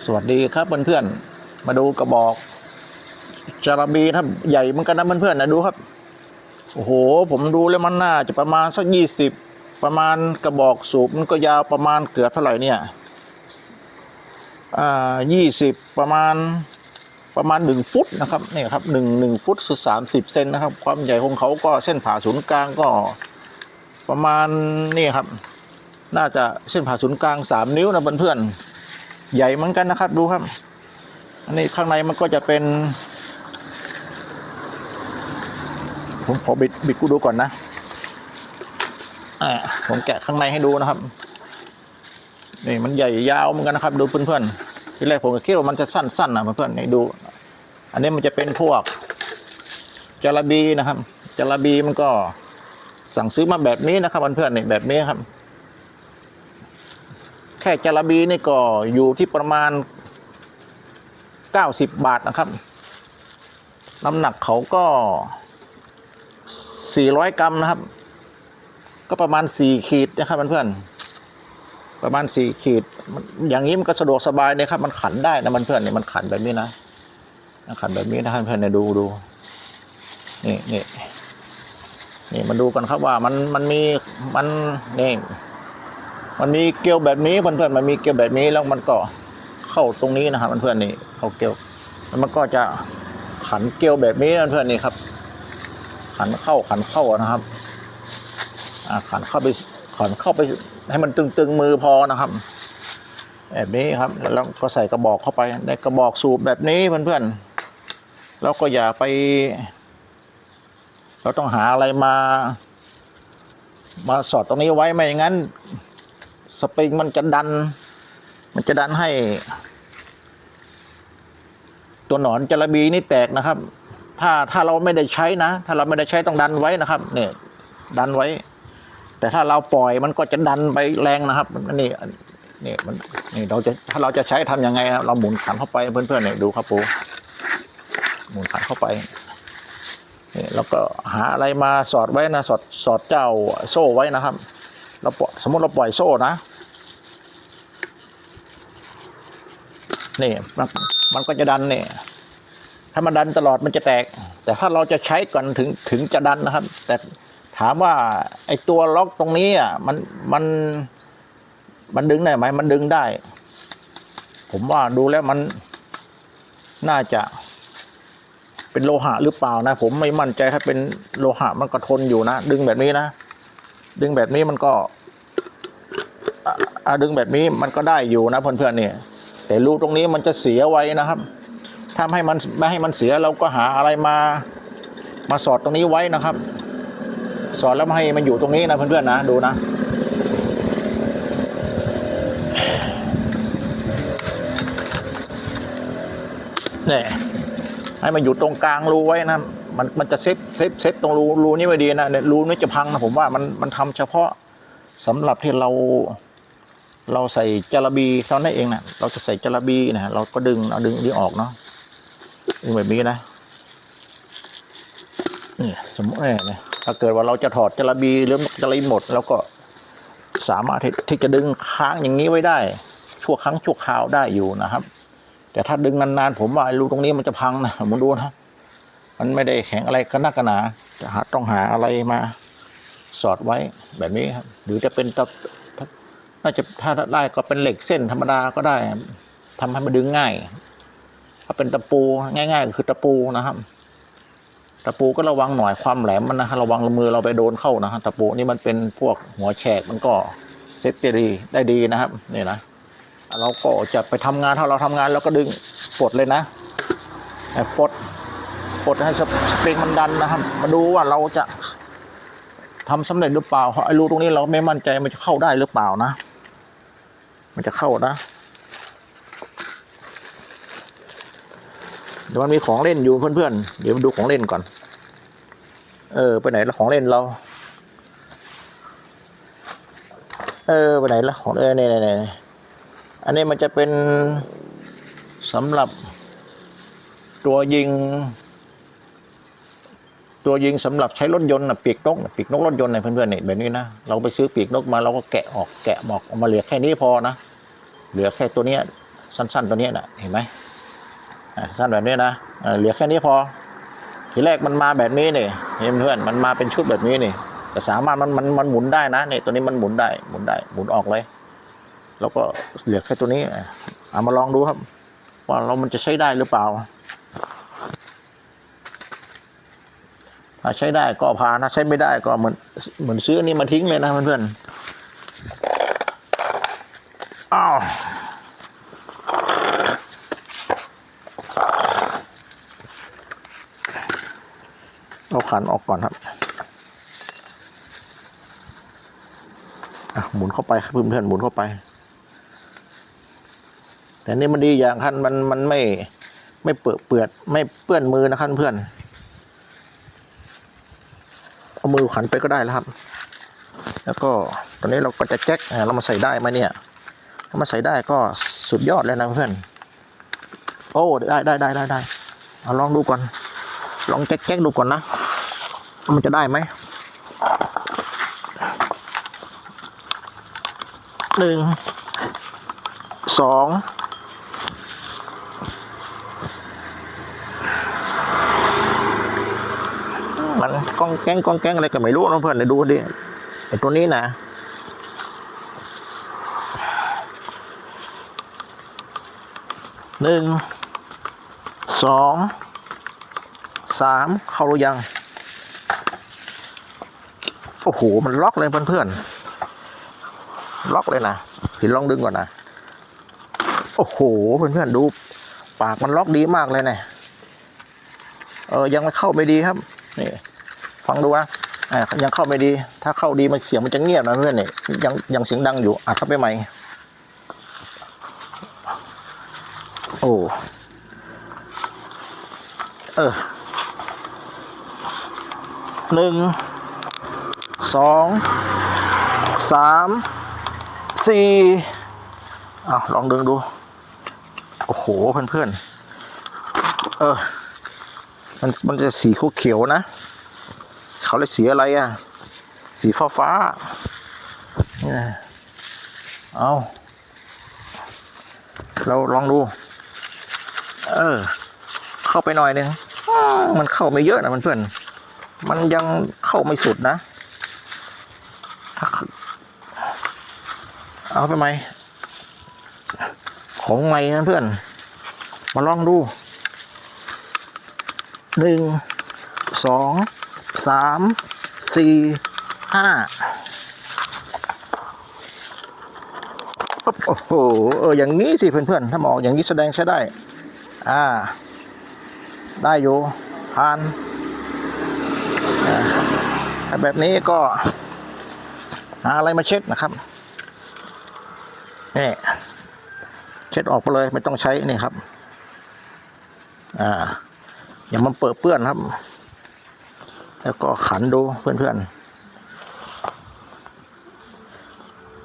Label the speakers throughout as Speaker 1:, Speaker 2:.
Speaker 1: สวัสดีครับเพื่อนๆมาดูกระบอกจาระบีครับใหญ่เหมือนกันนะเพื่อนๆนะดูครับโอ้โห ผมดูแล้วมันน่าจะประมาณสักยี่สิบประมาณกระบอกสูบมันก็ยาวประมาณเกือบเท่าไหร่เนี่ยอ่ายี่สิบประมาณประมาณหนึ่งฟุตนะครับนี่ครับหนึ่งหนึ่งฟุตคือสามสิบเซนนะครับ ความใหญ่ของเขาก็เส้นผ่าศูนย์กลางก็ประมาณนี่ครับ น่าจะเส้นผ่าศูนย์กลางสามนิ้วนะเพื่อนๆ ใหญ่เหมือนกันนะครับ ดูครับ อันนี้ข้างในมันก็จะเป็น ผมขอบิดบิดกูดูก่อนนะอ่าผมแกะข้างในให้ดูนะครับ นี่มันใหญ่ยาวเหมือนกันนะครับ ดูเพื่อนๆทีแรกผมก็คิดว่ามันจะสั้นๆนะเพื่อนๆนี่ดู อันนี้มันจะเป็นพวกจาระบีนะครับจาระบีมันก็สั่งซื้อมาแบบนี้นะครับเพื่อนๆนี่แบบนี้ครับ แค่จาระบีนี่ก็อยู่ที่ประมาณ 90 บาทนะครับ น้ำหนักเขาก็ 400 กรัมนะครับ ก็ประมาณ 4 ขีดนะครับเพื่อนๆประมาณ 4 ขีด อย่างนี้มันก็สะดวกสบายเลยครับ มันขันได้นะมันเพื่อนเนี่ยมันขันแบบนี้นะมันขันแบบนี้นะครับเพื่อนเนี่ยดูดูนี่นี่นี่มาดูกันครับว่ามันมันมีมันนี่ มันมีเกลียวแบบนี้เพื่อนๆมันมีเกลียวแบบนี้แล้วมันก็เข้าตรงนี้นะครับเพื่อนๆนี่เข้าเกลียวแล้วมันก็จะขันเกลียวแบบนี้นะเพื่อนๆนี่ครับ ขันเข้าขันเข้านะครับขันเข้าไปขันเข้าไปให้มันตึงๆมือพอนะครับ แบบนี้ครับแล้วก็ใส่กระบอกเข้าไปในกระบอกสูบแบบนี้เพื่อนๆแล้วก็อย่าไป เราต้องหาอะไรมา มาสอดตรงนี้ไว้ไม่อย่างนั้น สปริงมันจะดัน มันจะดันให้ ตัวหนอนจระบีนี่แตกนะครับ ถ้าถ้าเราไม่ได้ใช้นะ ถ้าเราไม่ได้ใช้ต้องดันไว้นะครับ เนี่ย ดันไว้ แต่ถ้าเราปล่อยมันก็จะดันไปแรงนะครับอันนี่นี่มันนี่เราจะถ้าเราจะใช้ทำยังไงนะเราหมุนขันเข้าไปเพื่อนๆเนี่ยดูครับปูหมุนขันเข้าไปนี่แล้วก็หาอะไรมาสอดไว้นะสอดสอดเจ้าโซ่ไว้นะครับ เราปล่อยสมมติเราปล่อยโซ่นะนี่มันมันก็จะดันเนี่ยถ้ามันดันตลอดมันจะแตก แต่ถ้าเราจะใช้ก่อนถึงถึงจะดันนะครับ แต่ถามว่าไอ้ตัวล็อกตรงนี้อะมันมันมันดึงได้ไหมมันดึงได้ ผมว่าดูแล้วมันน่าจะเป็นโลหะหรือเปล่านะ ผมไม่มั่นใจถ้าเป็นโลหะมันก็ทนอยู่นะ ดึงแบบนี้นะ ดึงแบบนี้มันก็อดึงแบบนี้มันก็ได้อยู่นะเพื่อนๆเนี่ยแต่รูตรงนี้มันจะเสียไว้นะครับถ้าไม่ให้มันไม่ให้มันเสียเราก็หาอะไรมามาสอดตรงนี้ไว้นะครับ สอดแล้วไม่ให้มันอยู่ตรงนี้นะเพื่อนๆนะดูนะเนี่ย ให้มันอยู่ตรงกลางรูไว้นะมันมันจะเซฟเซฟเซฟตรงรูรูนี้ไว้ดีนะเนี่ยรูนี้จะพังนะผมว่ามันมันทำเฉพาะสำหรับที่เรา เราใส่จาระบีเท่านั้นเองนะเราจะใส่จาระบีนะเราก็ดึงเอาดึงดึงออกเนาะดึงแบบนี้นะนี่สมมติเนี่ยถ้าเกิดว่าเราจะถอดจาระบีหรือจาระบีหมดแล้วก็สามารถที่จะดึงค้างอย่างนี้ไว้ได้ ชั่วครั้งชั่วคราวได้อยู่นะครับ แต่ถ้าดึงนานๆ ผมว่าไอ้รูตรงนี้มันจะพังนะผมดูนะ มันไม่ได้แข็งอะไรกันนักกันหนาจะหาต้องหาอะไรมาสอดไว้แบบนี้ครับ หรือจะเป็นตะน่าจะถ้าได้ก็เป็นเหล็กเส้นธรรมดาก็ได้ครับทำให้มันดึงง่าย ถ้าเป็นตะปูง่ายๆก็คือตะปูนะครับ ตะปูก็ระวังหน่อยความแหลมมันนะระวังมือเราไปโดนเข้านะฮะตะปูนี่มันเป็นพวกหัวแฉกมันก็เซฟตี้ดีได้ดีนะครับนี่นะ เราก็จะไปทำงานถ้าเราทำงานเราก็ดึงปลดเลยนะให้ปลดปลดให้สปริงมันดันนะครับ มาดูว่าเราจะทำสำเร็จหรือเปล่าเพราะไอ้รูตรงนี้เราไม่มั่นใจมันจะเข้าได้หรือเปล่านะ มันจะเข้านะเดี๋ยวมันมีของเล่นอยู่เพื่อนๆเดี๋ยวมาดูของเล่นก่อน เออ ไปไหนละของเล่นเรา เออ ไปไหนละของเออเนี่ยเนี่ยเนี่ย อันนี้มันจะเป็นสำหรับตัวยิง ตัวยิงสำหรับใช้รถยนต์นะปีกนกนะปีกนกรถยนต์เนี่ยเพื่อนๆเนี่ยแบบนี้นะเราไปซื้อปีกนกมาเราก็แกะออกแกะหมอกออกมาเหลือแค่นี้พอนะเหลือแค่ตัวเนี้ยสั้น ๆ ตัวเนี้ยนะเห็นไหมสั้นแบบนี้นะเหลือแค่นี้พอ ทีแรกมันมาแบบนี้นี่เห็นเพื่อนมันมาเป็นชุดแบบนี้นี่แต่สามารถมันมันมันหมุนได้นะเนี่ยตัวนี้มันหมุนได้หมุนได้หมุนออกเลย แล้วก็เหลือแค่ตัวนี้เอามาลองดูครับ ว่าเรามันจะใช้ได้หรือเปล่า ถ้าใช้ได้ก็พานถ้าใช้ไม่ได้ก็เหมือนเหมือนซื้ออันนี้มาทิ้งเลยนะเพื่อนๆอ้าวเอาขันออกก่อนครับอะหมุนเข้าไปครับเพื่อนๆหมุนเข้าไป แต่นี่มันดีอย่างคันมันมันไม่ไม่เปื้อเปื้อนไม่เปื้อนมือนะครับเพื่อนเอามือขันไปก็ได้แล้วครับ แล้วก็ตอนนี้เราก็จะแจ็คเรามาใส่ได้ไหมเนี่ยถ้ามาใส่ได้ก็สุดยอดเลยนะเพื่อนโอ้ได้ได้ได้ได้ได้เอาลองดูก่อน ลองแจ็คแจ็คดูก่อนนะมันจะได้ไหมหนึ่งสอง มัน ก้องแก้งก้องแก้งอะไรก็ไม่รู้นะเพื่อนเดี๋ยวดูดิไอตัวนี้นะหนึ่งสองสามเข้าหรือยัง โอ้โห มันล็อกเลยเพื่อนๆล็อกเลยนะพี่ลองดึงก่อนนะ โอ้โห เพื่อนๆดู ปากมันล็อกดีมากเลยเนี่ยเออ ยังไม่เข้าไม่ดีครับ นี่ ฟังดูนะอ่ายังเข้าไม่ดี ถ้าเข้าดีมันเสียงมันจะเงียบนะเพื่อนเนี่ยยังยังเสียงดังอยู่อัดเข้าไปใหม่โอ้เออหนึ่งสองสามสี่อ้าวลองดึงดู โอ้โหเพื่อนๆเออมันมันจะสีเขียวนะ เขาเลยสีอะไรอะ สีฟ้าฟ้าเนี่ยเอาเราลองดู เออ เข้าไปหน่อยหนึงมันเข้าไม่เยอะนะมันเพื่อน มันยังเข้าไม่สุดนะ เอาไปไหม ของใหม่นะเพื่อน มาลองดู หนึ่ง สอง สามสี่ห้าโอ้โหเอออย่างนี้สิเพื่อนๆถ้าหมออกอย่างนี้แสดงใช้ได้ อ่า ได้อยู่ผ่านแบบนี้ก็ หาอะไรมาเช็ดนะครับนี่เช็ดออกไปเลยไม่ต้องใช้นี่ครับ อ่า อย่ามันเปิดเปื้อนครับ แล้วก็ขันดูเพื่อนๆ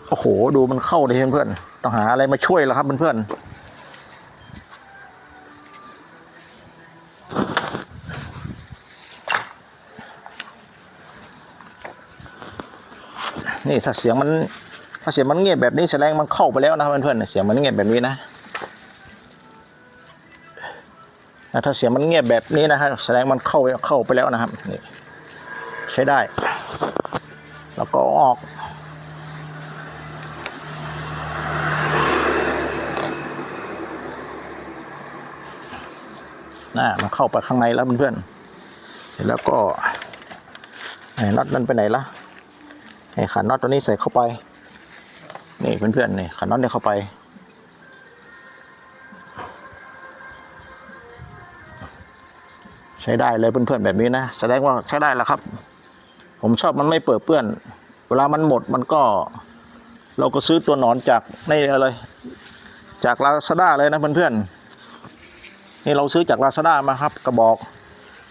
Speaker 1: โอ้โห ดูมันเข้าเลยเพื่อนๆ ต้องหาอะไรมาช่วยแล้วครับเพื่อนๆนี่ถ้าเสียงมันถ้าเสียงมันเงียบแบบนี้แสดงมันเข้าไปแล้วนะเพื่อนๆเสียงมันเงียบแบบนี้นะถ้าเสียงมันเงียบแบบนี้นะฮะแสดงมันเข้าเข้าไปแล้วนะครับนี่ ช้ได้ แล้วก็ออกนะมันเข้าไปข้างในแล้วเพื่อนๆเสร็จแล้วก็ไอ้น็อตนั้นไปไหนละไอ้ขันน็อตตัวนี้ใส่เข้าไป นี่เพื่อนๆนี่ขันน็อตเนี่ยเข้าไป ใช้ได้เลยเพื่อนๆแบบนี้นะ แสดงว่าใช้ได้แล้วครับ ผมชอบมันไม่เปิดเปื้อน เวลามันหมดมันก็ เราก็ซื้อตัวหนอนจากในอะไร จากลาซาด้าเลยนะเพื่อนๆนี่เราซื้อจากลาซาด้ามาครับ กระบอก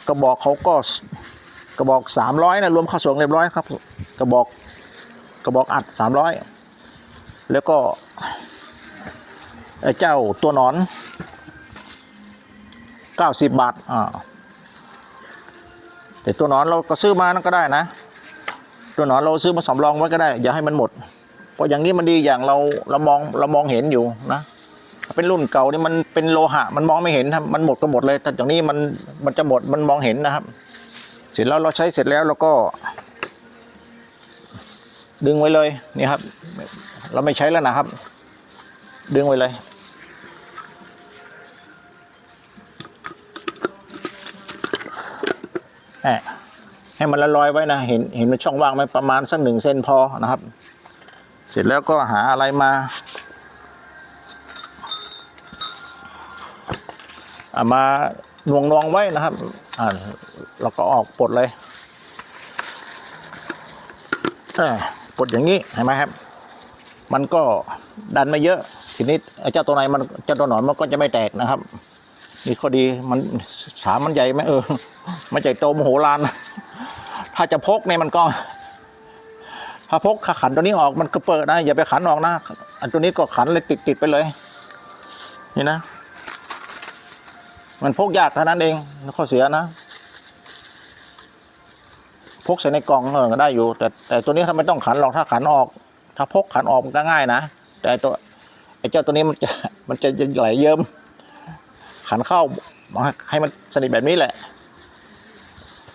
Speaker 1: กระบอกเขาก็กระบอกสามร้อยนะรวมค่าส่งเรียบร้อยครับ กระบอกกระบอกอัดสามร้อยแล้วก็ไอ้เจ้าตัวหนอนเก้าสิบบาทอ่าแต่ตัวหนอนเราก็ซื้อมานั่นก็ได้นะ ตัวหนอนเราซื้อมาสำรองไว้ก็ได้ อย่าให้มันหมด เพราะอย่างนี้มันดีอย่างเราเรามองเรามองเห็นอยู่นะเป็นรุ่นเก่านี่มันเป็นโลหะมันมองไม่เห็นครับมันหมดก็หมดเลยแต่อย่างนี้มันมันจะหมดมันมองเห็นนะครับ เสร็จแล้วเราใช้เสร็จแล้วเราก็ ดึงไว้เลยนี่ครับ เราไม่ใช้แล้วนะครับ ดึงไว้เลยแหม่ ให้มันละลอยไว้นะ เห็นเห็นมันช่องว่างไหมประมาณสักหนึ่งเซนพอนะครับ เสร็จแล้วก็หาอะไรมาเอามาหน่วงนวงๆไว้นะครับอ่าเราก็ออกปลดเลยปลดอย่างนี้เห็นไหมครับ มันก็ดันไม่เยอะ ทีนี้เจ้าตัวไหนมันเจ้าตัวหนอนมันก็จะไม่แตกนะครับนี่ข้อดีมันสามมันใหญ่ไหมเออมันใหญ่โตมโหฬาร ถ้าจะพกเนี่ยมันก็ถ้าพกขันตัวนี้ออกมันก็เปิดนะอย่าไปขันออกนะอันตัวนี้ก็ขันเลยติดติดๆไปเลย นี่นะ มันพกยากเท่านั้นเองข้อเสียนะ พกใส่ในกล่องเออก็ได้อยู่ แต่แต่ตัวนี้ถ้าไม่ต้องขันหรอกถ้าขันออก ถ้าพกขันออกมันก็ง่ายนะแต่ตัวไอ้เจ้าตัวนี้มันจะมันจะไหลเยิ้มขันเข้าให้มันสนิทแบบนี้แหละ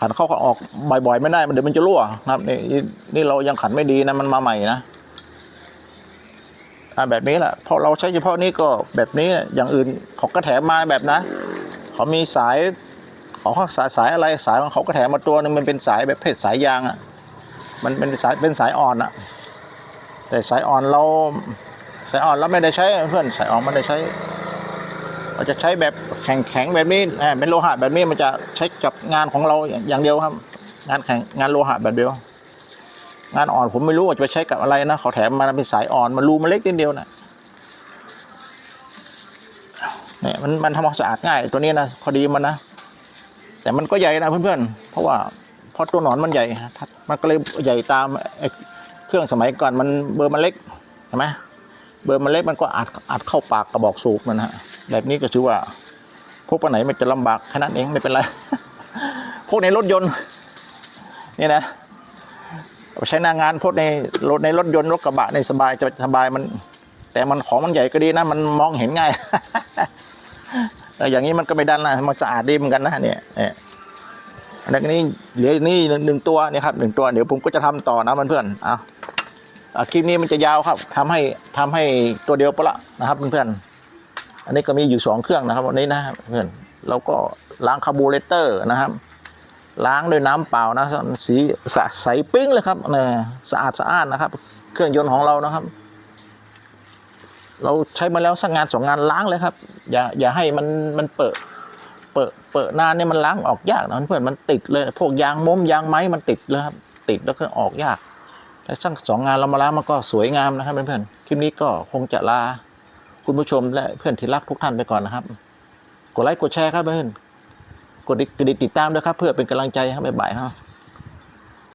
Speaker 1: ขันเข้าขันออกบ่อยๆไม่ได้มันเดี๋ยวมันจะรั่วนะครับนี่นี่เรายังขันไม่ดีนะมันมาใหม่นะอ่าแบบนี้แหละพราะเราใช้เฉพาะนี้ก็แบบนี้อย่างอื่นเขาก็แถมมาแบบนะเขามีสายของเขาสายสายอะไรสายของเขาก็แถมมาตัวนึงมันเป็นสายแบบเพศสายยางอะมันเป็นสายเป็นสายอ่อนอะแต่สายอ่อนเราสายอ่อนเราไม่ได้ใช้เพื่อนสายอ่อนไม่ได้ใช้ เราจะใช้แบบแข็งแข็งๆแบบนี้เป็นโลหะแบบนี้มันจะใช้กับงานของเราอย่างเดียวครับ งานแข็งงานโลหะแบบเดียว งานอ่อนผมไม่รู้ว่าจะไปใช้กับอะไรนะเขาแถมมาเป็นสายอ่อนมันรูมันเล็กนิดเดียวนะเนี่ยมันมันทำความสะอาดง่าย ตัวนี้นะพอดีมันนะแต่มันก็ใหญ่นะเพื่อนๆเพราะว่าเพราะตัวหนอนมันใหญ่ มันก็เลยใหญ่ตามเครื่องสมัยก่อนมันเบอร์มันเล็กใช่ไหมเบอร์มันเล็กมันก็อัดอัดเข้าปากกระบอกสูบมันนะฮะ แบบนี้ก็ถือว่าพวกไปไหนมันจะลำบากแค่นั้นเองไม่เป็นไรพวกในรถยนต์นี่นะใช้หน้างานพวกในรถในรถยนต์รถกระบะในสบายจะสบายมัน แต่มันของมันใหญ่ก็ดีนะมันมองเห็นง่ายอออย่างนี้มันก็ไม่ดันนะมันสะอาดดีเหมือนกันนะเนี่ยเนี่ยอันนี้เหลือนี่หนึ่งตัวนี่ครับหนึ่งตัวเดี๋ยวผมก็จะทำต่อนะเพื่อนๆเอาคลิปนี้มันจะยาวครับทำให้ทำให้ตัวเดียวปะละนะครับเพื่อนๆ อันนี้ก็มีอยู่สองเครื่องนะครับวันนี้นะครับเพื่อนเราก็ล้างคาร์บูเรเตอร์นะครับ ล้างด้วยน้ำเปล่านะสีสะใสปิ้งเลยครับเนี่ยสะอาดสะอาดนะครับ เครื่องยนต์ของเรานะครับ เราใช้มาแล้วสักงานสองงานล้างเลยครับ อย่าอย่าให้มันมันเปิดเปิดเปิดนานเนี่ยมันล้างออกยากนะเพื่อนมันติดเลยพวกยางม้มยางไม้มันติดเลยครับติดแล้วก็ออกยากแต่สักสองงานเรามาล้างมันก็สวยงามนะครับเพื่อนๆคลิปนี้ก็คงจะลา คุณผู้ชมและเพื่อนที่รักทุกท่านไปก่อนนะครับ กดไลค์กดแชร์ครับเพื่อนกดกดติดตามด้วยครับ เพื่อเป็นกำลังใจครับบ๊ายบายครับ